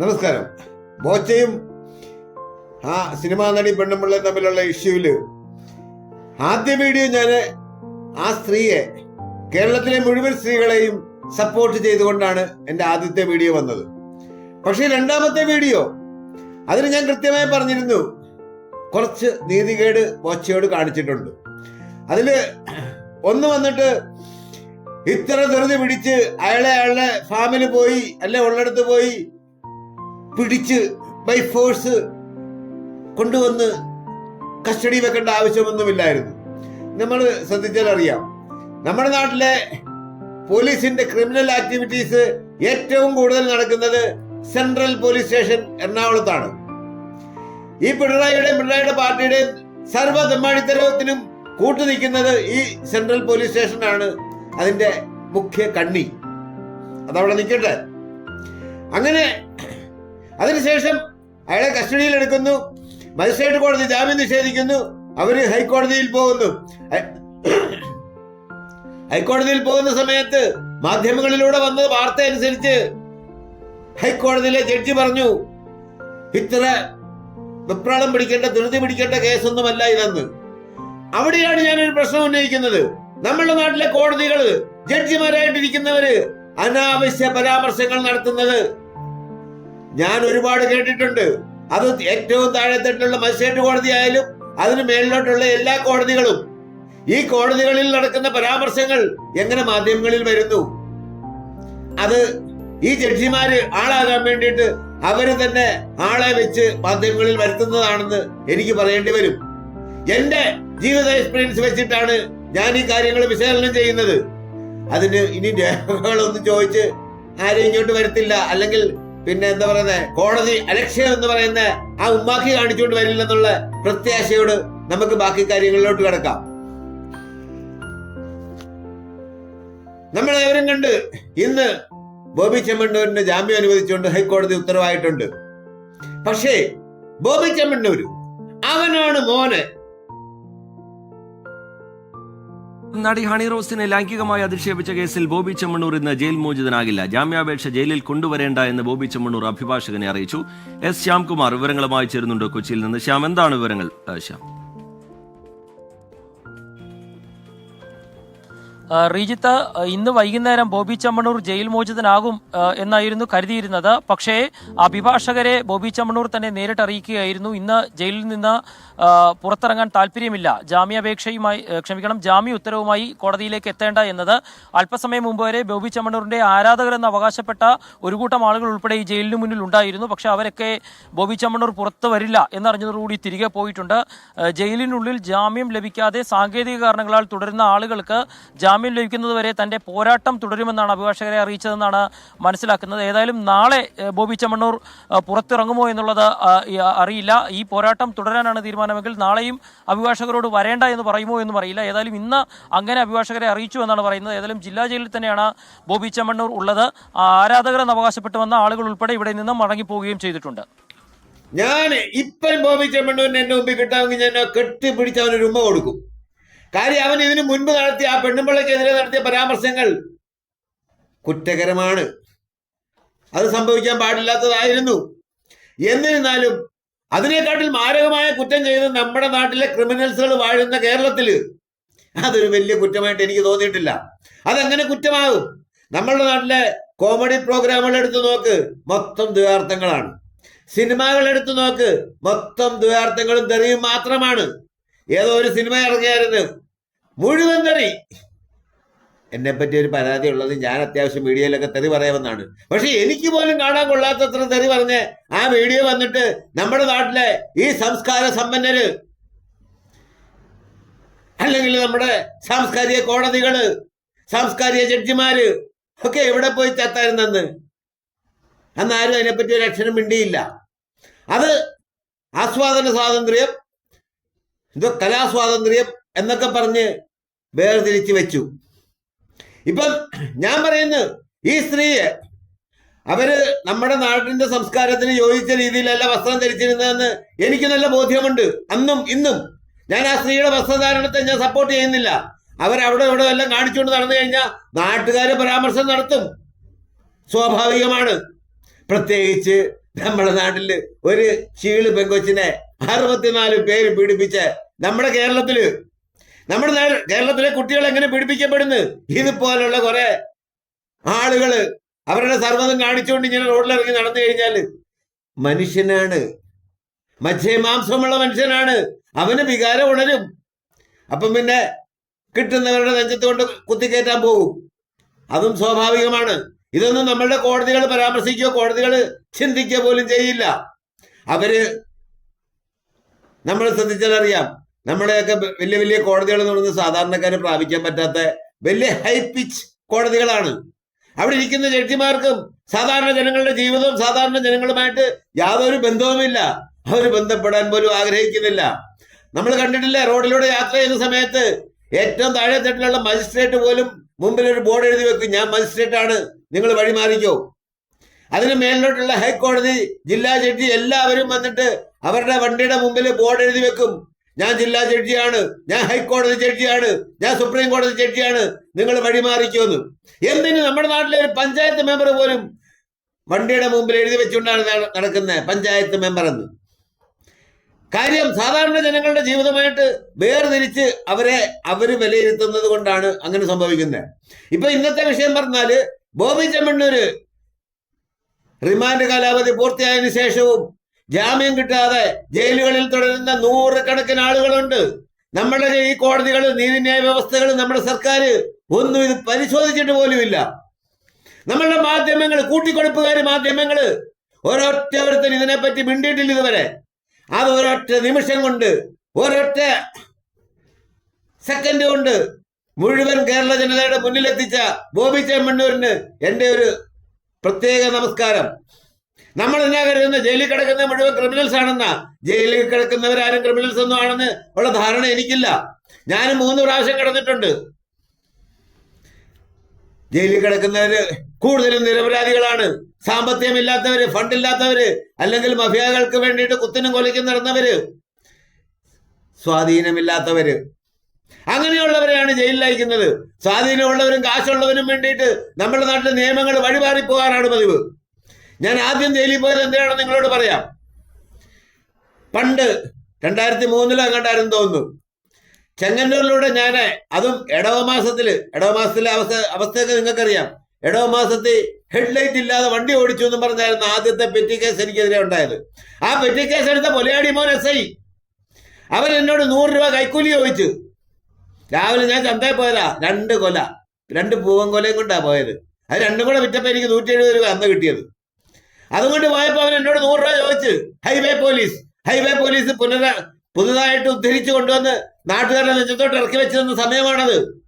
നമസ്കാരം. ബോച്ചയും ആ സിനിമാ നടി പെണ്ണുമ്പിള്ളയും തമ്മിലുള്ള ഇഷ്യൂവിൽ ആദ്യ വീഡിയോ ഞാൻ ആ സ്ത്രീയെ കേരളത്തിലെ മുഴുവൻ സ്ത്രീകളെയും സപ്പോർട്ട് ചെയ്തുകൊണ്ടാണ് എന്റെ ആദ്യത്തെ വീഡിയോ വന്നത്. പക്ഷേ രണ്ടാമത്തെ വീഡിയോ അതിന് ഞാൻ കൃത്യമായി പറഞ്ഞിരുന്നു കുറച്ച് നീതികേട് ബോച്ചയോട് കാണിച്ചിട്ടുണ്ട്. അതിൽ ഒന്ന് വന്നിട്ട് ഇത്ര ധൃതി പിടിച്ച് അയാളെ അയാളുടെ ഫാമിൽ പോയി അല്ലെ ഉള്ളിടത്ത് പോയി പിടിച്ച് ബൈ ഫോഴ്സ് കൊണ്ടുവന്ന് കസ്റ്റഡി വെക്കേണ്ട ആവശ്യമൊന്നുമില്ലായിരുന്നു. നമ്മൾ ശ്രദ്ധിച്ചാൽ അറിയാം നമ്മുടെ നാട്ടിലെ പോലീസിന്റെ ക്രിമിനൽ ആക്ടിവിറ്റീസ് ഏറ്റവും കൂടുതൽ നടക്കുന്നത് സെൻട്രൽ പോലീസ് സ്റ്റേഷൻ എറണാകുളത്താണ്. ഈ പിണറായിയുടെയും പിണറായിയുടെ പാർട്ടിയുടെയും സർവ തെമ്മാടിത്തരത്തിനും കൂട്ടു നിൽക്കുന്നത് ഈ സെൻട്രൽ പോലീസ് സ്റ്റേഷനാണ് അതിന്റെ മുഖ്യ കണ്ണി. അതവിടെ നിൽക്കട്ടെ. അങ്ങനെ അതിനുശേഷം അയാളെ കസ്റ്റഡിയിൽ എടുക്കുന്നു. മജിസ്ട്രേറ്റ് കോടതി ജാമ്യം നിഷേധിക്കുന്നു. അവർ ഹൈക്കോടതിയിൽ പോകുന്നു. ഹൈക്കോടതിയിൽ പോകുന്ന സമയത്ത് മാധ്യമങ്ങളിലൂടെ വന്ന വാർത്ത അനുസരിച്ച് ഹൈക്കോടതിയിലെ ജഡ്ജി പറഞ്ഞു ഇത്ര വെപ്രാളം പിടിക്കേണ്ട ധൃതി പിടിക്കേണ്ട കേസൊന്നുമല്ല ഇതെന്ന്. അവിടെയാണ് ഞാൻ ഒരു പ്രശ്നം ഉന്നയിക്കുന്നത്. നമ്മുടെ നാട്ടിലെ കോടതികൾ ജഡ്ജിമാരായിട്ടിരിക്കുന്നവര് അനാവശ്യ പരാമർശങ്ങൾ നടത്തുന്നത് ഞാൻ ഒരുപാട് കേട്ടിട്ടുണ്ട്. അത് ഏറ്റവും താഴെത്തട്ടിലുള്ള മജിസ്ട്രേറ്റ് കോടതി ആയാലും അതിന് മേളിലോട്ടുള്ള എല്ലാ കോടതികളും. ഈ കോടതികളിൽ നടക്കുന്ന പരാമർശങ്ങൾ എങ്ങനെ മാധ്യമങ്ങളിൽ വരുന്നു? അത് ഈ ജഡ്ജിമാര് ആളാകാൻ വേണ്ടിയിട്ട് അവർ തന്നെ ആളെ വെച്ച് മാധ്യമങ്ങളിൽ വരുത്തുന്നതാണെന്ന് എനിക്ക് പറയേണ്ടി വരും. എന്റെ ജീവിത എക്സ്പീരിയൻസ് വെച്ചിട്ടാണ് ഞാൻ ഈ കാര്യങ്ങൾ വിശകലനം ചെയ്യുന്നത്. അതിന് ഇനി രേഖകളൊന്നും ചോദിച്ച് ആരെയും ഇങ്ങോട്ട് വരത്തില്ല. അല്ലെങ്കിൽ പിന്നെ എന്താ പറയുന്നത് കോടതി അലക്ഷ്യം എന്ന് പറയുന്ന ആ ഉമ്മാക്കി കാണിച്ചുകൊണ്ട് വരില്ലെന്നുള്ള പ്രത്യാശയോട് നമുക്ക് ബാക്കി കാര്യങ്ങളിലോട്ട് കിടക്കാം. നമ്മൾ ഏവരും കണ്ട് ഇന്ന് ബോബി ചെമ്മണ്ണൂരിന് ജാമ്യം അനുവദിച്ചുകൊണ്ട് ഹൈക്കോടതി ഉത്തരവായിട്ടുണ്ട്. പക്ഷേ ബോബി ചെമ്മണ്ണൂര് അവനാണ് മോന് നടി ഹണി റോസിനെ ലൈംഗികമായി അധിക്ഷേപിച്ച കേസിൽ ബോബി ചെമ്മണ്ണൂർ ഇന്ന് ജയിൽ മോചിതനാകില്ല. ജാമ്യാപേക്ഷ ജയിലിൽ കൊണ്ടുവരേണ്ട എന്ന് ബോബി ചെമ്മണ്ണൂർ അഭിഭാഷകനെ അറിയിച്ചു. എസ് ശ്യാംകുമാർ വിവരങ്ങളുമായി ചേരുന്നുണ്ട് കൊച്ചിയിൽ നിന്ന്. ശ്യാം എന്താണ് വിവരങ്ങൾ? ശ്യാം. റീജിത്ത് ഇന്ന് വൈകുന്നേരം ബോബി ചമ്മണൂർ ജയിൽ മോചിതനാകും എന്നായിരുന്നു കരുതിയിരുന്നത്. പക്ഷേ അഭിഭാഷകരെ ബോബി ചമ്മണൂർ തന്നെ നേരിട്ട് അറിയിക്കുകയായിരുന്നു. ഇന്ന് ജയിലിൽ നിന്ന് പുറത്തിറങ്ങാൻ താല്പര്യമില്ല ജാമ്യാപേക്ഷയുമായി ക്ഷമിക്കണം ജാമ്യ ഉത്തരവുമായി കോടതിയിലേക്ക് എത്തേണ്ട എന്നത് അല്പസമയം മുമ്പ് വരെ ബോബി ചമ്മണൂറിന്റെ ആരാധകരെന്ന് അവകാശപ്പെട്ട ഒരു കൂട്ടം ആളുകൾ ഉൾപ്പെടെ ഈ ജയിലിന് മുന്നിൽ ഉണ്ടായിരുന്നു. പക്ഷേ അവരൊക്കെ ബോബി ചമ്മണൂർ പുറത്ത് വരില്ല എന്നറിഞ്ഞതോടുകൂടി തിരികെ പോയിട്ടുണ്ട്. ജയിലിനുള്ളിൽ ജാമ്യം ലഭിക്കാതെ സാങ്കേതിക കാരണങ്ങളാൽ തുടരുന്ന ആളുകൾക്ക് ജാമ്യം ലഭിക്കുന്നതുവരെ തന്റെ പോരാട്ടം തുടരുമെന്നാണ് അഭിഭാഷകരെ അറിയിച്ചതെന്നാണ് മനസ്സിലാക്കുന്നത്. ഏതായാലും നാളെ ബോബി ചെമ്മണ്ണൂർ പുറത്തിറങ്ങുമോ എന്നുള്ളത് അറിയില്ല. ഈ പോരാട്ടം തുടരാനാണ് തീരുമാനമെങ്കിൽ നാളെയും അഭിഭാഷകരോട് വരേണ്ട എന്ന് പറയുമോ എന്നും അറിയില്ല. ഏതായാലും ഇന്ന് അങ്ങനെ അഭിഭാഷകരെ അറിയിച്ചു എന്നാണ് പറയുന്നത്. ഏതായാലും ജില്ലാ ജയിലിൽ തന്നെയാണ് ബോബി ചെമ്മണ്ണൂർ ഉള്ളത്. ആരാധകരെന്ന് അവകാശപ്പെട്ടു വന്ന ആളുകൾ ഉൾപ്പെടെ ഇവിടെ നിന്ന് മടങ്ങിപ്പോവുകയും ചെയ്തിട്ടുണ്ട്. ഞാൻ ഇപ്പം ബോബി ചെമ്മണ്ണൂരിന് എന്നെ മുമ്പിൽ കിട്ടാമെങ്കിൽ ഞാൻ കെട്ടിപ്പിടിച്ച് അവനൊരു ഉമ്മ കൊടുക്കും. കാര്യം അവൻ ഇതിനു മുൻപ് നടത്തിയ ആ പെണ്ണുമ്പിള്ളക്കെതിരെ നടത്തിയ പരാമർശങ്ങൾ കുറ്റകരമാണ്. അത് സംഭവിക്കാൻ പാടില്ലാത്തതായിരുന്നു. എന്നിരുന്നാലും അതിനേക്കാട്ടിൽ മാരകമായ കുറ്റം ചെയ്ത് നമ്മുടെ നാട്ടിലെ ക്രിമിനൽസുകൾ വാഴുന്ന കേരളത്തിൽ അതൊരു വലിയ കുറ്റമായിട്ട് എനിക്ക് തോന്നിയിട്ടില്ല. അതെങ്ങനെ കുറ്റമാകും. നമ്മളുടെ നാട്ടിലെ കോമഡി പ്രോഗ്രാമുകൾ എടുത്ത് നോക്ക് മൊത്തം ദ്വാർത്ഥങ്ങളാണ് സിനിമകൾ എടുത്ത് നോക്ക് മൊത്തം ദ്വാർത്ഥങ്ങളും തെറിയും മാത്രമാണ്. ഏതോ ഒരു സിനിമ ഇറങ്ങിയായിരുന്നു. മുഴുവൻ തെറി എന്നെ പറ്റി ഒരു പരാതി ഉള്ളത് ഞാൻ അത്യാവശ്യം വീഡിയോയിലൊക്കെ തെറി പറയാമെന്നാണ്. പക്ഷെ എനിക്ക് പോലും കാണാൻ കൊള്ളാത്തത്ര തെറി പറഞ്ഞ് ആ വീഡിയോ വന്നിട്ട് നമ്മുടെ നാട്ടിലെ ഈ സംസ്കാര സമ്പന്നര് അല്ലെങ്കിൽ നമ്മുടെ സാംസ്കാരിക കോടതികൾ സാംസ്കാരിക ജഡ്ജിമാര് ഒക്കെ എവിടെ പോയി ചത്തായിരുന്നെന്ന്? അന്നാരും അതിനെപ്പറ്റി ഒരു അക്ഷരം മിണ്ടിയില്ല. അത് ആസ്വാദന സ്വാതന്ത്ര്യം എന്തോ കലാസ്വാതന്ത്ര്യം എന്നൊക്കെ പറഞ്ഞ് വേർതിരിച്ച് വെച്ചു. ഇപ്പം ഞാൻ പറയുന്നു ഈ സ്ത്രീയെ അവർ നമ്മുടെ നാടിന്റെ സംസ്കാരത്തിന് യോജിച്ച രീതിയിലല്ല വസ്ത്രം ധരിച്ചിരുന്നതെന്ന് എനിക്ക് നല്ല ബോധ്യമുണ്ട്. അന്നും ഇന്നും ഞാൻ ആ സ്ത്രീയുടെ വസ്ത്രധാരണത്തെ ഞാൻ സപ്പോർട്ട് ചെയ്യുന്നില്ല. അവരവിടെ ഇവിടെ എല്ലാം കാണിച്ചുകൊണ്ട് നടന്നു കഴിഞ്ഞാൽ നാട്ടുകാർ പരാമർശം നടത്തും. സ്വാഭാവികമാണ്. പ്രത്യേകിച്ച് നമ്മുടെ നാട്ടിൽ ഒരു ചീൾ പെങ്കൊച്ചിനെ അറുപത്തിനാല് പേര് പീഡിപ്പിച്ച് നമ്മുടെ കേരളത്തിൽ. നമ്മുടെ കേരളത്തിലെ കുട്ടികൾ എങ്ങനെ പീഡിപ്പിക്കപ്പെടുന്നു? ഇതുപോലുള്ള കുറെ ആളുകൾ അവരുടെ സർവതം കാണിച്ചുകൊണ്ട് ഇങ്ങനെ റോഡിലിറങ്ങി നടന്നു കഴിഞ്ഞാൽ മനുഷ്യനാണ്. മത്സ്യമാംസമുള്ള മനുഷ്യനാണ്. അവന് വികാരം ഉണരും. അപ്പം പിന്നെ കിട്ടുന്നവരുടെ നെഞ്ചത്ത് കൊണ്ട് കുത്തിക്കയറ്റാൻ പോകും അതും സ്വാഭാവികമാണ്. ഇതൊന്നും നമ്മളുടെ കോടതികൾ പരാമർശിക്കുകയോ കോടതികൾ ചിന്തിക്കുക പോലും ചെയ്യില്ല. അവർ നമ്മൾ ശ്രദ്ധിച്ചാൽ അറിയാം. നമ്മുടെയൊക്കെ വലിയ വലിയ കോടതികൾ എന്ന് പറയുന്നത് സാധാരണക്കാരെ പ്രാപിക്കാൻ പറ്റാത്ത വലിയ ഹൈ പിച്ച് കോടതികളാണ്. അവിടെ ഇരിക്കുന്ന ജഡ്ജിമാർക്കും സാധാരണ ജനങ്ങളുടെ ജീവിതവും സാധാരണ ജനങ്ങളുമായിട്ട് യാതൊരു ബന്ധവുമില്ല. അവർ ബന്ധപ്പെടാൻ പോലും ആഗ്രഹിക്കുന്നില്ല. നമ്മൾ കണ്ടിട്ടില്ല റോഡിലൂടെ യാത്ര ചെയ്യുന്ന സമയത്ത് ഏറ്റവും താഴെ തട്ടിലുള്ള മജിസ്ട്രേറ്റ് പോലും മുമ്പിൽ ഒരു ബോർഡ് എഴുതി വെക്കും. ഞാൻ മജിസ്ട്രേറ്റ് ആണ്. നിങ്ങൾ വഴിമാറിക്കോ. അതിന് മേലിലോട്ടുള്ള ഹൈക്കോടതി ജില്ലാ ജഡ്ജി എല്ലാവരും വന്നിട്ട് അവരുടെ വണ്ടിയുടെ മുമ്പിൽ ബോർഡ് എഴുതി വെക്കും. ഞാൻ ജില്ലാ ജഡ്ജിയാണ് ഞാൻ ഹൈക്കോടതി ജഡ്ജിയാണ് ഞാൻ സുപ്രീം കോടതി ജഡ്ജിയാണ് നിങ്ങൾ വഴിമാറിക്കുമെന്ന് എന്തിന് നമ്മുടെ നാട്ടിലെ ഒരു പഞ്ചായത്ത് മെമ്പർ പോലും വണ്ടിയുടെ മുമ്പിൽ എഴുതി വെച്ചുകൊണ്ടാണ് നടക്കുന്നത് പഞ്ചായത്ത് മെമ്പർ എന്ന് കാര്യം സാധാരണ ജനങ്ങളുടെ ജീവിതമായിട്ട് വേർതിരിച്ച് അവരെ അവർ വിലയിരുത്തുന്നത് കൊണ്ടാണ് അങ്ങനെ സംഭവിക്കുന്നത്. ഇപ്പൊ ഇന്നത്തെ വിഷയം പറഞ്ഞാൽ ബോബി ചെമ്മണ്ണൂര്. റിമാൻഡ് കാലാവധി പൂർത്തിയായതിനു ശേഷവും ജാമ്യം കിട്ടാതെ ജയിലുകളിൽ തുടരുന്ന നൂറുകണക്കിന് ആളുകളുണ്ട്. നമ്മുടെ ഈ കോടതികൾ നീതിന്യായ വ്യവസ്ഥകൾ നമ്മുടെ സർക്കാർ ഒന്നും ഇത് പരിശോധിച്ചിട്ട് പോലുമില്ല. നമ്മളുടെ മാധ്യമങ്ങൾ കൂട്ടിക്കൊടുപ്പുകാർ മാധ്യമങ്ങൾ ഒരൊറ്റ ഒരുത്തൻ ഇതിനെപ്പറ്റി മിണ്ടിയിട്ടില്ല ഇതുവരെ. അത് ഒരൊറ്റ നിമിഷം കൊണ്ട് ഒരൊറ്റ സെക്കൻഡ് കൊണ്ട് മുഴുവൻ കേരള ജനതയുടെ മുന്നിലെത്തിച്ച ബോബി ചേമ്മണ്ണൂരിന് എന്റെ ഒരു പ്രത്യേക നമസ്കാരം. നമ്മൾ എന്നാ കരുതുന്ന? ജയിലിൽ കിടക്കുന്ന മുഴുവൻ ക്രിമിനൽസ് ആണെന്ന? ജയിലിൽ കിടക്കുന്നവരാരും ക്രിമിനൽസ് ഒന്നും ആണെന്ന് ഉള്ള ധാരണ എനിക്കില്ല. ഞാനും മൂന്ന് പ്രാവശ്യം കിടന്നിട്ടുണ്ട്. ജയിലിൽ കിടക്കുന്നവര് കൂടുതലും നിരപരാധികളാണ്. സാമ്പത്തികമില്ലാത്തവര് ഫണ്ടില്ലാത്തവര് അല്ലെങ്കിൽ മഫിയകൾക്ക് വേണ്ടിയിട്ട് കുത്തിനും കൊലയ്ക്കും നടന്നവര് സ്വാധീനമില്ലാത്തവര്. അങ്ങനെയുള്ളവരെയാണ് ജയിലിൽ അയക്കുന്നത്. സ്വാധീനമുള്ളവരും കാശുള്ളവരും വേണ്ടിയിട്ട് നമ്മുടെ നാട്ടിലെ നിയമങ്ങൾ വഴിമാറി പോകാനാണ് പതിവ്. ഞാൻ ആദ്യം ജയിലിൽ പോയത് എന്തിനാണെന്ന് നിങ്ങളോട് പറയാം. പണ്ട് രണ്ടായിരത്തി മൂന്നിലോ അങ്ങോട്ടായിരുന്നു തോന്നുന്നു. ചെങ്ങന്നൂരിലൂടെ ഞാൻ അതും ഇടവ മാസത്തിൽ ഇടവ മാസത്തിലെ അവസ്ഥ അവസ്ഥയൊക്കെ നിങ്ങൾക്കറിയാം. ഇടവ മാസത്തിൽ ഹെഡ്ലൈറ്റ് ഇല്ലാതെ വണ്ടി ഓടിച്ചു എന്ന് പറഞ്ഞായിരുന്നു ആദ്യത്തെ പെറ്റി കേസ് എനിക്കെതിരെ ഉണ്ടായത്. ആ പെറ്റി കേസ് എടുത്ത പൊലയാടി മോൻ എസ് ഐ. അവരെന്നോട് നൂറ് രൂപ കൈക്കൂലി ചോദിച്ചു. രാവിലെ ഞാൻ ചന്തയിൽ പോയതാ. രണ്ട് കൊല. രണ്ട് പൂവൻ കൊലയും കൊണ്ടാ പോയത്. അത് രണ്ടും കൂടെ വിറ്റപ്പോൾ എനിക്ക് നൂറ്റി എഴുപത് രൂപ അന്ന് കിട്ടിയത്. അതുകൊണ്ട് പോയപ്പോൾ അവൻ എന്നോട് നൂറ് രൂപ ചോദിച്ച് ഹൈവേ പോലീസ് ഹൈവേ പോലീസ് പുനര പുതുതായിട്ട് ഉദ്ധരിച്ചു കൊണ്ടുവന്ന് നാട്ടുകാരുടെ നെഞ്ചത്തോട്ട് ഇറക്കി വെച്ചു തന്ന സമയമാണത്.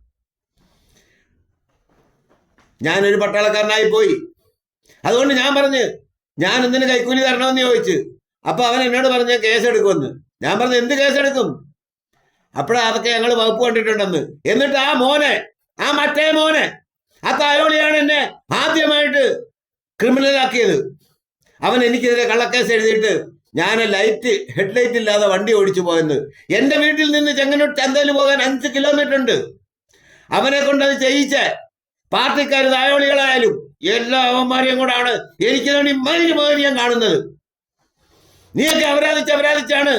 ഞാനൊരു പട്ടാളക്കാരനായി പോയി. അതുകൊണ്ട് ഞാൻ പറഞ്ഞ് ഞാൻ എന്തിനു കൈക്കൂലി തരണമെന്ന് ചോദിച്ചു? അപ്പൊ അവൻ എന്നോട് പറഞ്ഞ കേസ് എടുക്കുമെന്ന് ഞാൻ പറഞ്ഞു എന്ത് കേസ് എടുക്കും അപ്പോഴാ അതൊക്കെ ഞങ്ങൾ വകുപ്പ് കണ്ടിട്ടുണ്ടെന്ന്. എന്നിട്ട് ആ മോനെ ആ മറ്റേ മോനെ ആ തായോളിയാണ് എന്നെ ആദ്യമായിട്ട് ക്രിമിനലാക്കിയത്. അവൻ എനിക്കെതിരെ കള്ളക്കേസ് എഴുതിയിട്ട് ഞാൻ ലൈറ്റ് ഹെഡ്ലൈറ്റ് ഇല്ലാതെ വണ്ടി ഓടിച്ചു പോയെന്ന്. എന്റെ വീട്ടിൽ നിന്ന് ചെങ്ങന്നൂർ ചന്തയിൽ പോകാൻ അഞ്ച് കിലോമീറ്റർ ഉണ്ട്. അവനെ കൊണ്ട് അത് ചെയ്യിച്ച പാർട്ടിക്കാർ തായോളികളായാലും എല്ലാ അവന്മാരെയും കൂടാണ് എനിക്ക് വേണ്ടി പോകാൻ ഞാൻ കാണുന്നത്. നീയൊക്കെ അപരാധിച്ച് അപരാധിച്ചാണ്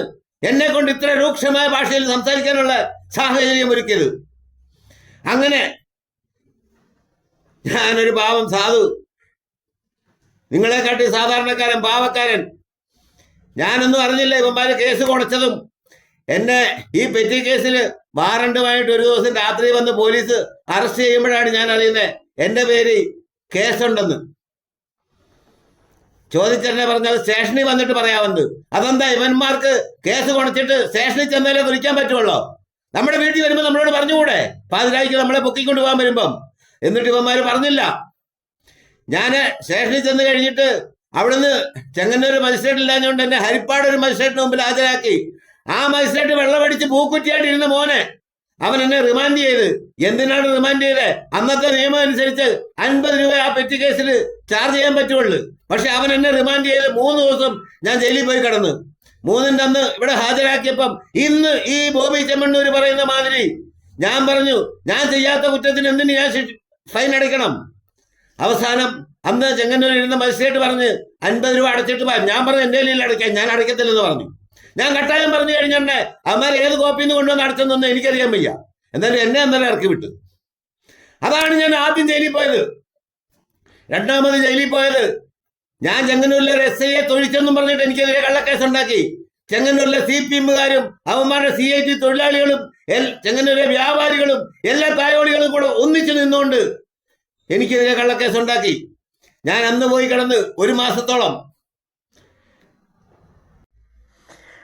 എന്നെ കൊണ്ട് ഇത്ര രൂക്ഷമായ ഭാഷയിൽ സംസാരിക്കാനുള്ള സാഹചര്യം ഒരുക്കിയത്. അങ്ങനെ ഞാനൊരു പാവം സാധു. നിങ്ങളെക്കാട്ടി സാധാരണക്കാരൻ പാവക്കാരൻ. ഞാനൊന്നും അറിഞ്ഞില്ല ഇവന്മാര് കേസ് കുണച്ചതും. എന്നെ ഈ പെറ്റി കേസിൽ വാറണ്ടുമായിട്ട് ഒരു ദിവസം രാത്രി വന്ന് പോലീസ് അറസ്റ്റ് ചെയ്യുമ്പോഴാണ് ഞാൻ അറിയുന്നത് എന്റെ പേര് കേസുണ്ടെന്ന്. ചോദിച്ചെന്നെ പറഞ്ഞത് സ്റ്റേഷനിൽ വന്നിട്ട് പറയാമെന്ന് അതെന്താ ഇവന്മാർക്ക് കേസ് കൊണച്ചിട്ട് സ്റ്റേഷനിൽ ചെന്നാലേ വിളിക്കാൻ പറ്റുള്ളൂ? നമ്മുടെ വീട്ടിൽ വരുമ്പോൾ നമ്മളോട് പറഞ്ഞുകൂടെ? പാതിരായിക്ക് നമ്മളെ പൊക്കിക്കൊണ്ട് പോകാൻ വരുമ്പം. എന്നിട്ട് ഇവന്മാര് പറഞ്ഞില്ല. ഞാൻ സ്റ്റേഷനിൽ ചെന്ന് കഴിഞ്ഞിട്ട് അവിടുന്ന് ചെങ്ങന്നൂർ മജിസ്ട്രേറ്റ് ഇല്ലാഞ്ഞുകൊണ്ട് എന്നെ ഹരിപ്പാട് ഒരു മജിസ്ട്രേറ്റിന് മുമ്പിൽ ഹാജരാക്കി. ആ മജിസ്ട്രേറ്റ് വെള്ളമടിച്ച് പൂക്കുറ്റിയായിട്ട് ഇരുന്ന മോനെ അവൻ എന്നെ റിമാൻഡ് ചെയ്ത്. എന്തിനാണ് റിമാൻഡ് ചെയ്തത് അന്നത്തെ നിയമം അനുസരിച്ച് അൻപത് രൂപ ആ പെറ്റി കേസിൽ ചാർജ് ചെയ്യാൻ പറ്റുള്ളൂ. പക്ഷെ അവൻ എന്നെ റിമാൻഡ് ചെയ്ത് മൂന്ന് ദിവസം ഞാൻ ജയിലിൽ പോയി കിടന്നു. മൂന്നിന്റെ അന്ന് ഇവിടെ ഹാജരാക്കിയപ്പം ഇന്ന് ഈ ബോബി ചെമ്മണ്ണൂർ പറയുന്ന മാതിരി ഞാൻ പറഞ്ഞു ഞാൻ ചെയ്യാത്ത കുറ്റത്തിന് എന്തിന് ഞാൻ ഫൈൻ അടയ്ക്കണം. അവസാനം അന്ന് ചെങ്ങന്നൂർ ഇരുന്ന മജിസ്ട്രേറ്റ് പറഞ്ഞ് അൻപത് രൂപ അടച്ചിട്ട് പോയാൽ ഞാൻ പറഞ്ഞു എന്റെ കയ്യിൽ അടയ്ക്കാൻ ഞാൻ അടയ്ക്കത്തില്ലെന്ന് പറഞ്ഞു. ഞാൻ കട്ടായം പറഞ്ഞു കഴിഞ്ഞാൽ അമ്മമാർ ഏത് കോപ്പിയിൽ നിന്ന് കൊണ്ടുവന്ന് അടച്ചെന്നൊന്നും എനിക്കറിയാൻ വയ്യ. എന്നാലും എന്നെ അന്നേരം ഇറക്കി വിട്ടു. അതാണ് ഞാൻ ആദ്യം ജയിലിൽ പോയത്. രണ്ടാമത് ജയിലിൽ പോയത് ഞാൻ ചെങ്ങന്നൂരിലെ എസ് ഐയെ തൊഴിച്ചെന്നും പറഞ്ഞിട്ട് എനിക്കെതിരെ കള്ളക്കേസ് ഉണ്ടാക്കി ചെങ്ങന്നൂരിലെ സി പി എമ്മുകാരും അവന്മാരുടെ സി ഐ ടി തൊഴിലാളികളും ചെങ്ങന്നൂരിലെ വ്യാപാരികളും എല്ലാ തായോളികളും കൂടെ ഒന്നിച്ചു നിന്നുകൊണ്ട് എനിക്കെതിരെ കള്ളക്കേസ് ഉണ്ടാക്കി ഞാൻ അന്ന് പോയി കിടന്ന് ഒരു മാസത്തോളം.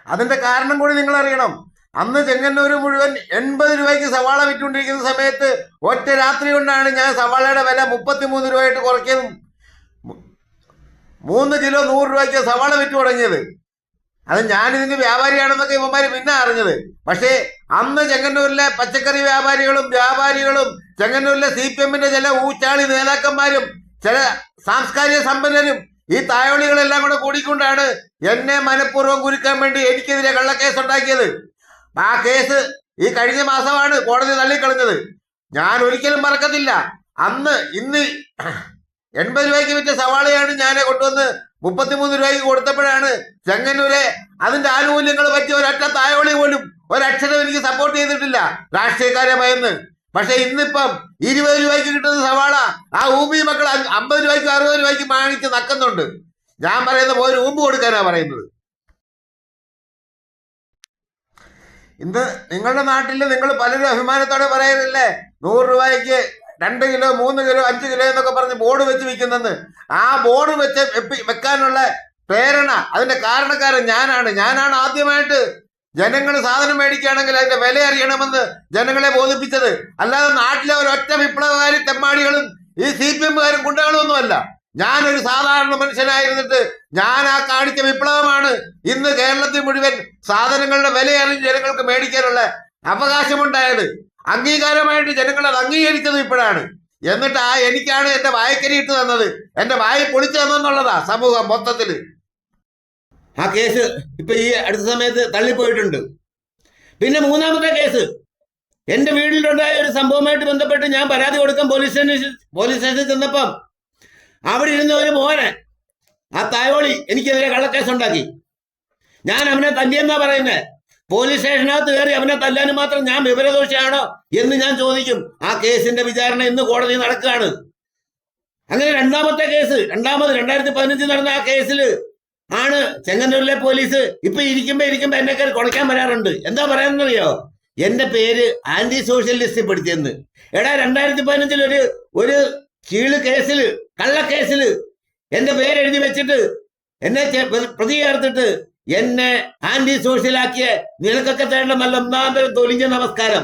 അതിന്റെ കാരണം കൂടി നിങ്ങൾ അറിയണം അന്ന് ചെങ്ങന്നൂർ മുഴുവൻ എൺപത് രൂപയ്ക്ക് സവാള വിറ്റുകൊണ്ടിരിക്കുന്ന സമയത്ത് ഒറ്റ രാത്രി കൊണ്ടാണ് ഞാൻ സവാളയുടെ വില മുപ്പത്തിമൂന്ന് രൂപയായിട്ട് കുറയ്ക്കുന്നതും. മൂന്ന് കിലോ നൂറ് രൂപയ്ക്ക് സവാള വിറ്റ് തുടങ്ങിയത്. അത് ഞാനിതിന്റെ വ്യാപാരിയാണെന്നൊക്കെ ഇവന്മാര് പിന്നെ അറിഞ്ഞത്. പക്ഷേ അന്ന് ചെങ്ങന്നൂരിലെ പച്ചക്കറി വ്യാപാരികളും വ്യാപാരികളും ചെങ്ങന്നൂരിലെ സി പി എമ്മിന്റെ ചില ഊച്ചാളി നേതാക്കന്മാരും ചില സാംസ്കാരിക സമ്പന്നരും ഈ തായോളികളെല്ലാം കൂടെ കൂടിക്കൊണ്ടാണ് എന്നെ മനഃപൂർവം കുരുക്കാൻ വേണ്ടി എനിക്കെതിരെ കള്ളക്കേസ് ഉണ്ടാക്കിയത് ആ കേസ് ഈ കഴിഞ്ഞ മാസമാണ് കോടതി തള്ളിക്കളഞ്ഞത്. ഞാൻ ഒരിക്കലും മറക്കത്തില്ല. അന്ന് ഇന്ന് എൺപത് രൂപയ്ക്ക് വിറ്റ സവാളയാണ് ഞാൻ കൊണ്ടുവന്ന് മുപ്പത്തിമൂന്ന് രൂപയ്ക്ക് കൊടുത്തപ്പോഴാണ് ചെങ്ങന്നൂരെ അതിന്റെ ആനുകൂല്യങ്ങൾ പറ്റിയ ഒരൊറ്റ തായോളി പോലും ഒരക്ഷരം എനിക്ക് സപ്പോർട്ട് ചെയ്തിട്ടില്ല. രാഷ്ട്രീയക്കാരെ ഭയന്ന്. പക്ഷെ ഇന്നിപ്പം ഇരുപത് രൂപയ്ക്ക് കിട്ടുന്ന സവാള ആ ഊമ്പി മക്കൾ അമ്പത് രൂപയ്ക്കും അറുപത് രൂപയ്ക്കും വാങ്ങിച്ച് നക്കുന്നുണ്ട്. ഞാൻ പറയുന്ന പോയ ഊമ്പ് കൊടുക്കാനാ പറയുന്നത്. ഇന്ന് നിങ്ങളുടെ നാട്ടിൽ നിങ്ങൾ പലരും അഭിമാനത്തോടെ പറയുന്നില്ലേ? നൂറ് രൂപയ്ക്ക് രണ്ട് കിലോ മൂന്ന് കിലോ അഞ്ച് കിലോ എന്നൊക്കെ പറഞ്ഞ് ബോർഡ് വെച്ച് വിൽക്കുന്നെന്ന്. ആ ബോർഡ് വെച്ച് വെക്കാനുള്ള പ്രേരണ. അതിന്റെ കാരണക്കാരൻ ഞാനാണ്. ഞാനാണ് ആദ്യമായിട്ട് ജനങ്ങൾ സാധനം മേടിക്കുകയാണെങ്കിൽ അതിന്റെ വില അറിയണമെന്ന് ജനങ്ങളെ ബോധിപ്പിച്ചത്. അല്ലാതെ നാട്ടിലെ ഒരൊറ്റ വിപ്ലവകാരി തെമ്മാടികളും ഈ സി പി എമ്മുകാരും ഗുണ്ടകളും ഒന്നുമല്ല ഞാനൊരു സാധാരണ മനുഷ്യനായിരുന്നിട്ട് ഞാൻ ആ കാണിച്ച വിപ്ലവമാണ് ഇന്ന് കേരളത്തിൽ മുഴുവൻ സാധനങ്ങളുടെ വില അറിഞ്ഞ് ജനങ്ങൾക്ക് മേടിക്കാനുള്ള അവകാശമുണ്ടായത്. അംഗീകാരമായിട്ട് ജനങ്ങൾ അത് അംഗീകരിച്ചത് ഇപ്പോഴാണ്. എന്നിട്ട് ആ എനിക്കാണ് എന്റെ വായക്കരി ഇട്ട് തന്നത്. എന്റെ വായ പൊളിച്ചു തന്നെന്നുള്ളതാ സമൂഹം മൊത്തത്തിൽ. ആ കേസ് ഇപ്പൊ ഈ അടുത്ത സമയത്ത് തള്ളിപ്പോയിട്ടുണ്ട്. പിന്നെ മൂന്നാമത്തെ കേസ്. എന്റെ വീട്ടിലുണ്ടായ ഒരു സംഭവമായിട്ട് ബന്ധപ്പെട്ട് ഞാൻ പരാതി കൊടുക്കാൻ പോലീസ് സ്റ്റേഷൻ പോലീസ് സ്റ്റേഷനിൽ ചെന്നപ്പം അവിടെ ഇരുന്ന ഒരു മോനെ ആ തായോളി എനിക്കെതിരെ കള്ളക്കേസ് ഉണ്ടാക്കി ഞാൻ അവനെ തല്ലിയെന്നാ പറയുന്നത് പോലീസ് സ്റ്റേഷനകത്ത് കയറി അവനെ തല്ലാനും മാത്രം ഞാൻ വിവരദോഷിയാണോ എന്ന് ഞാൻ ചോദിക്കും. ആ കേസിന്റെ വിചാരണ ഇന്ന് കോടതി നടക്കുകയാണ്. അങ്ങനെ രണ്ടാമത്തെ കേസ് രണ്ടാമത് രണ്ടായിരത്തി പതിനഞ്ചിൽ നടന്ന ആ കേസിൽ ആണ് ചെങ്ങന്നൂരിലെ പോലീസ് ഇപ്പൊ ഇരിക്കുമ്പോ ഇരിക്കുമ്പോ എന്നെ കയറി കുടയ്ക്കാൻ വരാറുണ്ട്. എന്താ പറയാന്നറിയോ? എന്റെ പേര് ആന്റി സോഷ്യലിസ്റ്റ് പിടിച്ചെന്ന് എടാ രണ്ടായിരത്തി പതിനഞ്ചിൽ ഒരു ഒരു കീഴ് കേസിൽ കള്ളക്കേസിൽ എന്റെ പേര് എഴുതി വെച്ചിട്ട് എന്നെ പ്രതി ചേർത്തിട്ട് എന്നെ ആന്റി സോഷ്യലാക്കിയ നിനക്കൊക്കെ തേണ്ട നല്ല ഒന്നാന്തരം തൊലിഞ്ഞ നമസ്കാരം.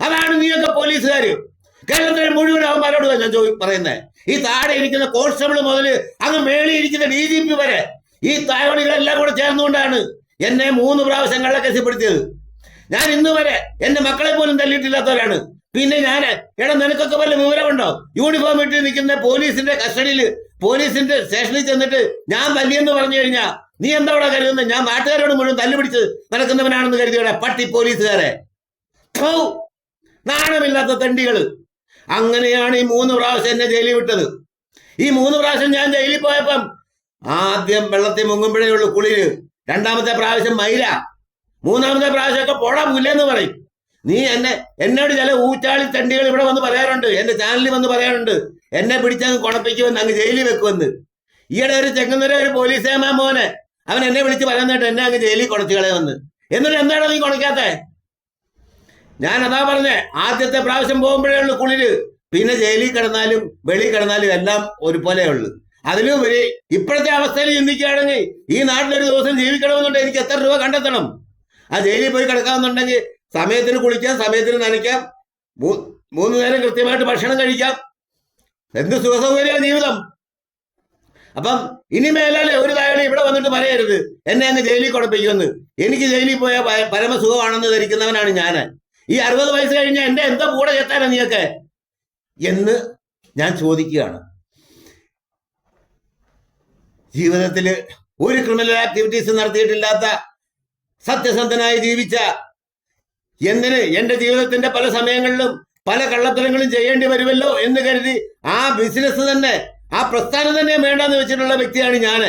അതാണ് നീയൊക്കെ പോലീസുകാർ കേരളത്തിലെ മുഴുവൻ അവന്മാരോട് ഞാൻ ചോദി പറയുന്നത് ഈ താഴെ ഇരിക്കുന്ന കോൺസ്റ്റബിൾ മുതൽ അങ്ങ് മേളിൽ ഇരിക്കുന്ന ഡി ജി പി വരെ ഈ താഴ്വണികളെല്ലാം കൂടെ ചേർന്നുകൊണ്ടാണ് എന്നെ മൂന്ന് പ്രാവശ്യം കള്ളക്കേസിൽപ്പെടുത്തിയത് ഞാൻ ഇന്ന് വരെ എന്റെ മക്കളെ പോലും തല്ലിയിട്ടില്ലാത്തവരാണ്. പിന്നെ ഞാൻ എടാ നിനക്കൊക്കെ വല്ല വിവരമുണ്ടോ? യൂണിഫോം ഇട്ട് നിൽക്കുന്ന പോലീസിന്റെ കസ്റ്റഡിയിൽ പോലീസിന്റെ സ്റ്റേഷനിൽ ചെന്നിട്ട് ഞാൻ തല്ലിയെന്ന് പറഞ്ഞു കഴിഞ്ഞാ നീ എന്താ ഇവിടെ കരുതുന്നത് ഞാൻ നാട്ടുകാരോട് മുഴുവൻ തല്ലുപിടിച്ച് നടക്കുന്നവനാണെന്ന് കരുതിയോടെ പട്ടി പോലീസുകാരെ! നാണമില്ലാത്ത തണ്ടികൾ അങ്ങനെയാണ് ഈ മൂന്ന് പ്രാവശ്യം എന്നെ ജയിലിൽ വിട്ടത്. ഈ മൂന്ന് പ്രാവശ്യം ഞാൻ ജയിലിൽ പോയപ്പം ആദ്യം വെള്ളത്തിൽ മുങ്ങുമ്പോഴേ ഉള്ളൂ കുളിര്. രണ്ടാമത്തെ പ്രാവശ്യം മൈല മൂന്നാമത്തെ പ്രാവശ്യമൊക്കെ പോടാ പുല്ലെന്ന് പറയും. നീ എന്നെ എന്നോട് ചില ഊച്ചാളി തണ്ടികൾ ഇവിടെ വന്ന് പറയാറുണ്ട്. എന്റെ ചാനലിൽ വന്ന് പറയാറുണ്ട്. എന്നെ പിടിച്ചങ്ങ് കുണപ്പിക്കുമെന്ന് അങ്ങ് ജയിലിൽ വെക്കുമെന്ന്. ഈയിടെ ഒരു ചെങ്ങന്നൂരെ ഒരു പോലീസേമാ മോനെ അവൻ എന്നെ വിളിച്ച് പറയുന്നിട്ട് എന്നെ അങ്ങ് ജയിലിൽ കുണച്ചു കളയുമെന്ന് എന്നിട്ട് എന്താണ് നീ കുണയ്ക്കാത്തെ ഞാൻ അതാ പറഞ്ഞേ ആദ്യത്തെ പ്രാവശ്യം പോകുമ്പോഴേ ഉള്ളൂ കുളിര്. പിന്നെ ജയിലിൽ കിടന്നാലും വെളിയിൽ കിടന്നാലും എല്ലാം ഒരുപോലെ ഉള്ളു. അതിലുപരി ഇപ്പോഴത്തെ അവസ്ഥയിൽ ചിന്തിക്കുകയാണെങ്കിൽ ഈ നാട്ടിലൊരു ദിവസം ജീവിക്കണമെന്നുണ്ടെങ്കിൽ എനിക്ക് എത്ര രൂപ കണ്ടെത്തണം? ആ ജയിലിൽ പോയി കിടക്കാമെന്നുണ്ടെങ്കിൽ സമയത്തിന് കുളിക്കാം സമയത്തിന് നനയ്ക്കാം മൂന്ന് നേരം കൃത്യമായിട്ട് ഭക്ഷണം കഴിക്കാം. എന്ത് സുഖസൗകര്യമാണ് ജീവിതം? അപ്പം ഇനി മേലാലെ ഒരു താഴെ ഇവിടെ വന്നിട്ട് പറയരുത്. എന്നെ അങ്ങ് ജയിലിൽ കുഴപ്പിക്കുമെന്ന് എനിക്ക് ജയിലിൽ പോയ പരമസുഖമാണെന്ന് ധരിക്കുന്നവനാണ് ഞാൻ ഈ അറുപത് വയസ്സ് കഴിഞ്ഞ എന്റെ എന്താ കൂടെ ചെത്താനാ നീയൊക്കെ? എന്ന് ഞാൻ ചോദിക്കുകയാണ്. ജീവിതത്തിൽ ഒരു ക്രിമിനൽ ആക്ടിവിറ്റീസ് നടത്തിയിട്ടില്ലാത്ത സത്യസന്ധനായി ജീവിച്ച എന്തിന് എന്റെ ജീവിതത്തിന്റെ പല സമയങ്ങളിലും പല കള്ളത്തരങ്ങളും ചെയ്യേണ്ടി വരുമല്ലോ എന്ന് കരുതി ആ ബിസിനസ് തന്നെ ആ പ്രസ്ഥാനം തന്നെ വേണ്ടെന്ന് വെച്ചിട്ടുള്ള വ്യക്തിയാണ് ഞാൻ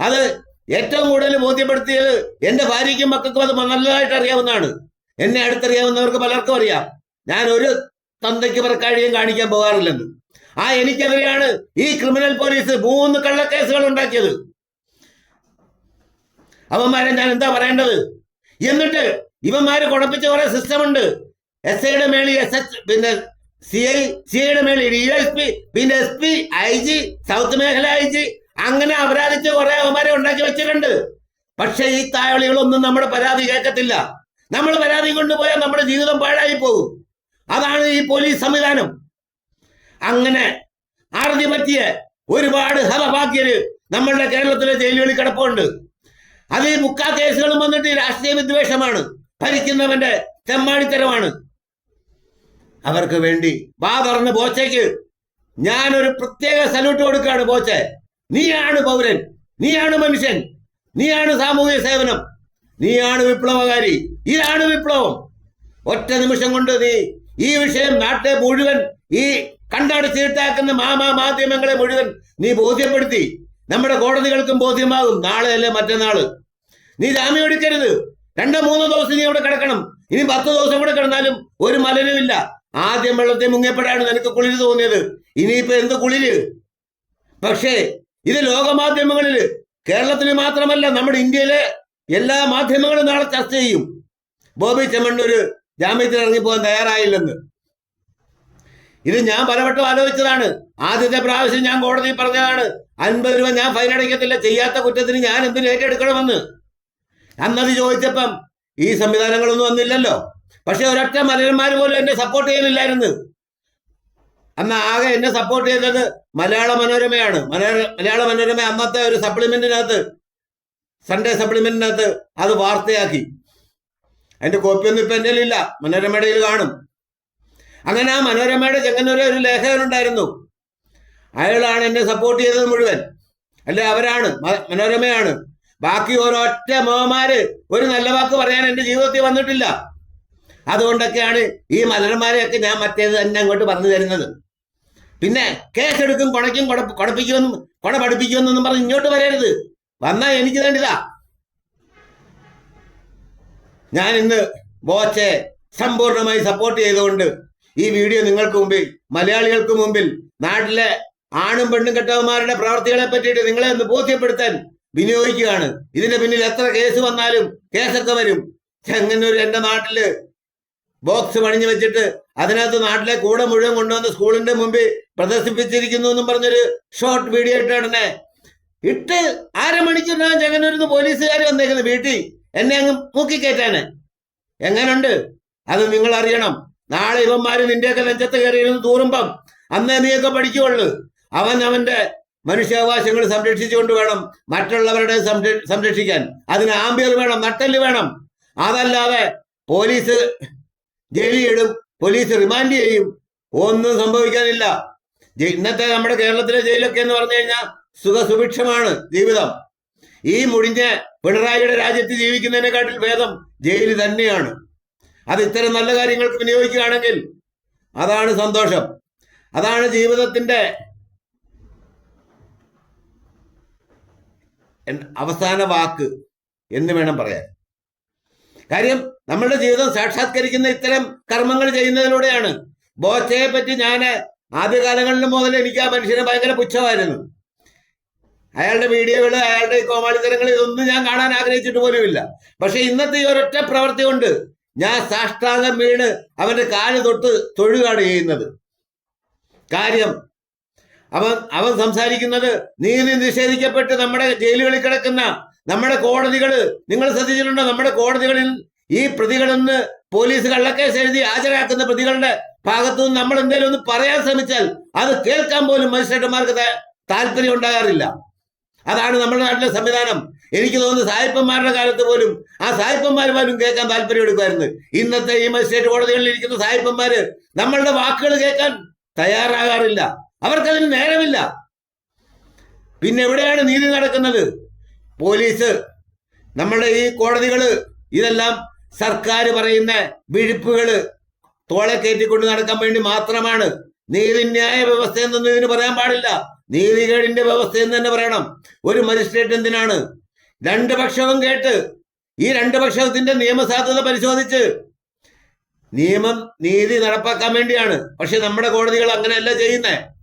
അത് ഏറ്റവും കൂടുതൽ ബോധ്യപ്പെടുത്തിയത് എന്റെ ഭാര്യയ്ക്കും മക്കൾക്കും അത് നല്ലതായിട്ട് അറിയാവുന്നതാണ്. എന്നെ അടുത്തറിയാവുന്നവർക്ക് പലർക്കും അറിയാം. ഞാൻ ഒരു തന്തയ്ക്ക് പറക്കാഴിയും കാണിക്കാൻ പോകാറില്ലെന്ന്. ആ എനിക്കെതിരെയാണ് ഈ ക്രിമിനൽ പോലീസ് മൂന്ന് കള്ളക്കേസുകൾ ഉണ്ടാക്കിയത്. അവന്മാരെ ഞാൻ എന്താ പറയേണ്ടത്? എന്നിട്ട് ഇവന്മാര് കുഴപ്പിച്ച കുറെ സിസ്റ്റം ഉണ്ട്. എസ് ഐയുടെ മേളിൽ എസ് എച്ച് പിന്നെ സി ഐ സി ഐയുടെ മേളിൽ ഡി എസ് പി പിന്നെ S P I G south മേഖല ഐ ജി അങ്ങനെ അപരാധിച്ച് കുറെ അവന്മാരെ ഉണ്ടാക്കി വെച്ചിട്ടുണ്ട്. പക്ഷെ ഈ തായളികളൊന്നും നമ്മുടെ പരാതി കേൾക്കത്തില്ല. നമ്മൾ പരാതി കൊണ്ടുപോയാൽ നമ്മുടെ ജീവിതം പാഴായി പോകും. അതാണ് ഈ പോലീസ് സംവിധാനം. അങ്ങനെ ആർതി പറ്റിയ ഒരുപാട് ഹതഭാഗ്യര് നമ്മളുടെ കേരളത്തിലെ ജയിലുകളിൽ കിടപ്പുണ്ട്. അതിൽ മുക്കാ കേസുകളും വന്നിട്ട് രാഷ്ട്രീയ വിദ്വേഷമാണ്. ഭരിക്കുന്നവന്റെ തെമ്മാടിത്തരമാണ്. അവർക്ക് വേണ്ടി വാ പറഞ്ഞ് ബോച്ചയ്ക്ക്. ഞാനൊരു പ്രത്യേക സല്യൂട്ട് കൊടുക്കുകയാണ് ബോച്ചെ. നീയാണ് പൗരൻ. നീയാണ് മനുഷ്യൻ. നീയാണ് സാമൂഹിക സേവനം. നീയാണ് വിപ്ലവകാരി. ഇതാണ് വിപ്ലവം. ഒറ്റ നിമിഷം കൊണ്ട് നീ ഈ വിഷയം നാട്ടെ മുഴുവൻ ഈ കണ്ടടച്ചിട്ടാക്കുന്ന മാമാ മാധ്യമങ്ങളെ മുഴുവൻ നീ ബോധ്യപ്പെടുത്തി. നമ്മുടെ കോടതികൾക്കും ബോധ്യമാകും. നാളെ അല്ലേ മറ്റന്നാൾ. നീ ജാമ്യം എടുക്കരുത്. രണ്ടോ മൂന്നോ ദിവസം നീ അവിടെ കിടക്കണം. ഇനി പത്ത് ദിവസം കൂടെ കിടന്നാലും ഒരു മലനുമില്ല. ആദ്യം വെള്ളത്തിൽ മുങ്ങിയപ്പോഴാണ് നിനക്ക് കുളിര് തോന്നിയത്. ഇനിയിപ്പോ എന്ത് കുളിര്? പക്ഷേ ഇത് ലോകമാധ്യമങ്ങളിൽ കേരളത്തിൽ മാത്രമല്ല നമ്മുടെ ഇന്ത്യയിലെ എല്ലാ മാധ്യമങ്ങളും നാളെ ചർച്ച ചെയ്യും. ബോബി ചെമ്മണ്ണൂര് ജാമ്യത്തിൽ ഇറങ്ങിപ്പോകാൻ തയ്യാറായില്ലെന്ന്. ഇത് ഞാൻ പലവട്ടം ആലോചിച്ചതാണ്. ആദ്യത്തെ പ്രാവശ്യം ഞാൻ കോടതിയിൽ പറഞ്ഞതാണ് അൻപത് രൂപ ഞാൻ ഫൈൻ അടയ്ക്കത്തില്ല ചെയ്യാത്ത കുറ്റത്തിന് ഞാൻ എന്തിനു ഏറ്റെടുക്കണമെന്ന്. അന്നത് ചോദിച്ചപ്പം ഈ സംവിധാനങ്ങളൊന്നും വന്നില്ലല്ലോ. പക്ഷെ ഒരൊറ്റ മലയന്മാർ പോലും എന്നെ സപ്പോർട്ട് ചെയ്യുന്നില്ലായിരുന്നു. അന്ന് ആകെ എന്നെ സപ്പോർട്ട് ചെയ്തത് മലയാള മനോരമയാണ്. മലയാള മലയാള മനോരമ അന്നത്തെ ഒരു സപ്ലിമെന്റിനകത്ത് സൺഡേ സപ്ലിമെന്റിനകത്ത് അത് വാർത്തയാക്കി. അതിന്റെ കോപ്പിയൊന്നും ഇപ്പൊ എന്റെ ഇല്ല മനോരമയുടെ കാണും. അങ്ങനെ ആ മനോരമയുടെ ചെങ്ങന്നൂരെ ഒരു ലേഖകനുണ്ടായിരുന്നു. അയാളാണ് എന്നെ സപ്പോർട്ട് ചെയ്തത് മുഴുവൻ. അല്ലെ അവരാണ്. മനോരമയാണ്. ബാക്കി ഒരൊറ്റ മോമാര് ഒരു നല്ല വാക്ക് പറയാൻ എന്റെ ജീവിതത്തിൽ വന്നിട്ടില്ല. അതുകൊണ്ടൊക്കെയാണ് ഈ മലരന്മാരെയൊക്കെ ഞാൻ മറ്റേത് തന്നെ അങ്ങോട്ട് പറഞ്ഞു തരുന്നത്. പിന്നെ കേസെടുക്കും എടുക്കും കൊണക്കും കൊടപ്പിക്കുമെന്നും കൊട പഠിപ്പിക്കുമെന്നൊന്നും പറഞ്ഞ് ഇങ്ങോട്ട് വരരുത്. വന്നാൽ എനിക്ക് വേണ്ടിതാ. ഞാൻ ഇന്ന് ബോച്ചെ സമ്പൂർണമായി സപ്പോർട്ട് ചെയ്തുകൊണ്ട് ഈ വീഡിയോ നിങ്ങൾക്ക് മുമ്പിൽ മലയാളികൾക്ക് മുമ്പിൽ നാട്ടിലെ ആണും പെണ്ണും കെട്ടവന്മാരുടെ പ്രവർത്തികളെ പറ്റിയിട്ട് നിങ്ങളെ ഒന്ന് ബോധ്യപ്പെടുത്താൻ വിനിയോഗിക്കുകയാണ്. ഇതിന്റെ പിന്നിൽ എത്ര കേസ് വന്നാലും കേസൊക്കെ വരും. ഒരു എന്റെ നാട്ടിൽ ബോക്സ് പണിഞ്ഞു വെച്ചിട്ട് അതിനകത്ത് നാട്ടിലെ കൂടെ മുഴുവൻ കൊണ്ടുവന്ന് സ്കൂളിന്റെ മുമ്പിൽ പ്രദർശിപ്പിച്ചിരിക്കുന്നു എന്നും പറഞ്ഞൊരു ഷോർട്ട് വീഡിയോ ഇട്ട ഉടനെ ഇട്ട് അര മണിക്കൂറിനകം ചെങ്ങന്നൂരിന്ന് പോലീസുകാർ വന്നേക്കുന്നത് വീട്ടിൽ. എന്നെ അങ്ങ് മൂക്കിക്കയറ്റാന് എങ്ങനുണ്ട്? അത് നിങ്ങൾ അറിയണം നാളെ ഇവന്മാര് നിന്റെയൊക്കെ നെഞ്ചത്ത് കയറിയിരുന്ന് തൂറുമ്പം അന്നേ നീയൊക്കെ പഠിക്കുള്ളൂ അവൻ അവന്റെ മനുഷ്യാവകാശങ്ങൾ സംരക്ഷിച്ചുകൊണ്ട് വേണം മറ്റുള്ളവരുടെ സംരക്ഷിക്കാൻ. അതിന് ആംബിയർ വേണം നട്ടൽ വേണം. അതല്ലാതെ പോലീസ് ജയിലിൽ ഇടും പോലീസ് റിമാൻഡ് ചെയ്യും. ഒന്നും സംഭവിക്കാനില്ല. ഇന്നത്തെ നമ്മുടെ കേരളത്തിലെ ജയിലൊക്കെ എന്ന് പറഞ്ഞു കഴിഞ്ഞാൽ സുഖസുഭിക്ഷമാണ് ജീവിതം. ഈ മുടിഞ്ഞ പിണറായിയുടെ രാജ്യത്ത് ജീവിക്കുന്നതിനെക്കാട്ടിൽ ഭേദം ജയിലിൽ തന്നെയാണ്. അത് ഇത്തരം നല്ല കാര്യങ്ങൾക്ക് വിനിയോഗിക്കുകയാണെങ്കിൽ അതാണ് സന്തോഷം. അതാണ് ജീവിതത്തിന്റെ അവസാന വാക്ക് എന്ന് വേണം പറയാൻ. കാര്യം നമ്മളുടെ ജീവിതം സാക്ഷാത്കരിക്കുന്ന ഇത്തരം കർമ്മങ്ങൾ ചെയ്യുന്നതിലൂടെയാണ്. ബോച്ചയെ പറ്റി ഞാൻ ആദ്യകാലങ്ങളിൽ മുതൽ എനിക്ക് ആ മനുഷ്യനെ ഭയങ്കര പുച്ഛമായിരുന്നു. അയാളുടെ വീഡിയോകൾ അയാളുടെ കോമാളിത്തരങ്ങൾ ഇതൊന്നും ഞാൻ കാണാൻ ആഗ്രഹിച്ചിട്ട് പോലുമില്ല. പക്ഷെ ഇന്നത്തെ ഈ ഒരൊറ്റ പ്രവൃത്തി കൊണ്ട് ഞാൻ സാഷ്ടാംഗം വീണ് അവന്റെ കാൽ തൊട്ട് തൊഴുകയാണ് ചെയ്യുന്നത്. കാര്യം അവൻ അവൻ സംസാരിക്കുന്നത് നീതി നിഷേധിക്കപ്പെട്ട് നമ്മുടെ ജയിലുകളിൽ കിടക്കുന്ന നമ്മുടെ കോടതികൾ നിങ്ങൾ ശ്രദ്ധിച്ചിട്ടുണ്ടോ? നമ്മുടെ കോടതികളിൽ ഈ പ്രതികളെന്ന് പോലീസ് കള്ളക്കേസ് എഴുതി ഹാജരാക്കുന്ന പ്രതികളുടെ ഭാഗത്തു നിന്ന് നമ്മൾ എന്തെങ്കിലും ഒന്ന് പറയാൻ ശ്രമിച്ചാൽ അത് കേൾക്കാൻ പോലും മജിസ്ട്രേറ്റുമാർക്ക് താല്പര്യം ഉണ്ടാകാറില്ല. അതാണ് നമ്മുടെ നാട്ടിലെ സംവിധാനം. എനിക്ക് തോന്നുന്നു സായിപ്പന്മാരുടെ കാലത്ത് പോലും ആ സായിപ്പന്മാർ പോലും കേൾക്കാൻ താല്പര്യം എടുക്കുമായിരുന്നു. ഇന്നത്തെ ഈ മജിസ്ട്രേറ്റ് കോടതികളിൽ ഇരിക്കുന്ന സായിപ്പന്മാര് നമ്മളുടെ വാക്കുകൾ കേൾക്കാൻ തയ്യാറാകാറില്ല. അവർക്കതിന് നേരമില്ല. പിന്നെ എവിടെയാണ് നീതി നടക്കുന്നത്? പോലീസ്. നമ്മളുടെ ഈ കോടതികൾ ഇതെല്ലാം സർക്കാർ പറയുന്ന വിഴുപ്പുകൾ തോളെ കയറ്റിക്കൊണ്ട് നടക്കാൻ വേണ്ടി മാത്രമാണ്. നീതിന്യായ വ്യവസ്ഥ എന്നൊന്നും ഇതിന് പറയാൻ പാടില്ല. നീതികേടിന്റെ വ്യവസ്ഥ എന്ന് തന്നെ പറയണം. ഒരു മജിസ്ട്രേറ്റ് എന്തിനാണ്? രണ്ട് പക്ഷവും കേട്ട് ഈ രണ്ട് പക്ഷത്തിന്റെ നിയമസാധ്യത പരിശോധിച്ച് നിയമം നീതി നടപ്പാക്കാൻ വേണ്ടിയാണ്. പക്ഷെ നമ്മുടെ കോടതികൾ അങ്ങനെയല്ല ചെയ്യുന്നത്